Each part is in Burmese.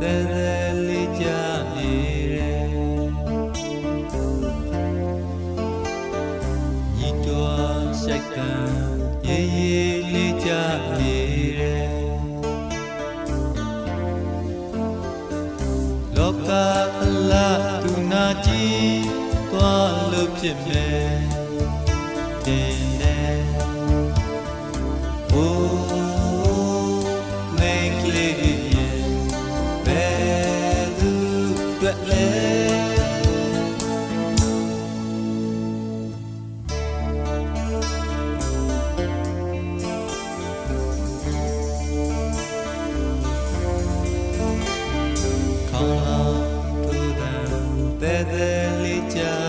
တဲတဲလေးကြနေတယ်ညီတော်ဆိုင်ကံရေရေလေးကြနေတယ်လောကအလားသူနာကြီးသွားလို့ဖြစ်မယ် Kanatların bedelice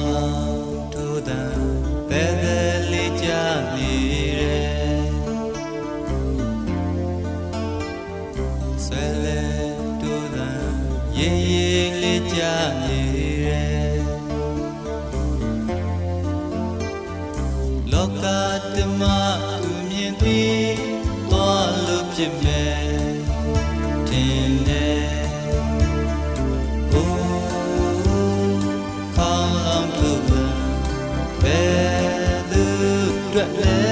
ကောင်းလောင်းထူတန်ပဲပဲလေးကြနေတယ်ဆွဲလေထူတန်ရေးရေးလေးကြနေတယ်လောကတမသူမြင်သည်သွားလို့ဖြစ်မ Yeah.